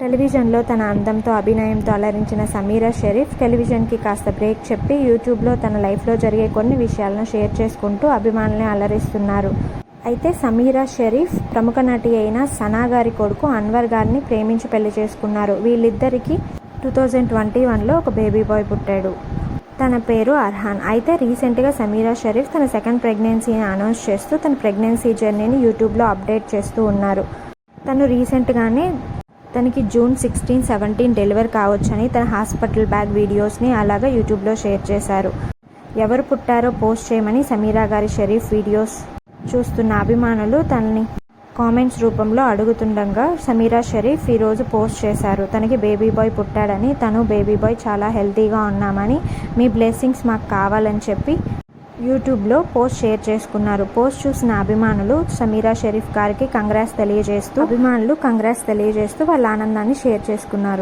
టెలివిజన్లో తన అందంతో అభినయంతో అలరించిన సమీరా షరీఫ్ టెలివిజన్కి కాస్త బ్రేక్ చెప్పి యూట్యూబ్లో తన లైఫ్లో జరిగే కొన్ని విషయాలను షేర్ చేసుకుంటూ అభిమానుల్ని అలరిస్తున్నారు. అయితే సమీరా షరీఫ్ ప్రముఖ నటి అయిన సనా గారి కొడుకు అన్వర్ గారిని ప్రేమించి పెళ్ళి చేసుకున్నారు. వీళ్ళిద్దరికీ టూ థౌజండ్ ట్వంటీ వన్లో ఒక బేబీ బాయ్ పుట్టాడు. తన పేరు అర్హాన్. అయితే రీసెంట్గా సమీరా షరీఫ్ తన సెకండ్ ప్రెగ్నెన్సీని అనౌన్స్ చేస్తూ తన ప్రెగ్నెన్సీ జర్నీని యూట్యూబ్లో అప్డేట్ చేస్తూ ఉన్నారు. తను రీసెంట్గానే తనకి జూన్ సిక్స్టీన్ సెవెంటీన్ డెలివర్ కావచ్చని తన హాస్పిటల్ బ్యాగ్ వీడియోస్ని అలాగా యూట్యూబ్లో షేర్ చేశారు. ఎవరు పుట్టారో పోస్ట్ చేయమని సమీరా గారి షరీఫ్ వీడియోస్ చూస్తున్న అభిమానులు తనని కామెంట్స్ రూపంలో అడుగుతుండగా సమీరా షరీఫ్ ఈరోజు పోస్ట్ చేశారు. తనకి బేబీ బాయ్ పుట్టాడని తను బేబీ బాయ్ చాలా హెల్తీగా ఉన్నామని మీ బ్లెస్సింగ్స్ మాకు కావాలని చెప్పి యూట్యూబ్లో పోస్ట్ షేర్ చేసుకున్నారు. పోస్ట్ చూసిన అభిమానులు సమీరా షరీఫ్ గారికి కంగ్రాస్ తెలియజేస్తూ అభిమానులు కంగ్రాస్ తెలియజేస్తూ వాళ్ళ ఆనందాన్ని షేర్ చేసుకున్నారు.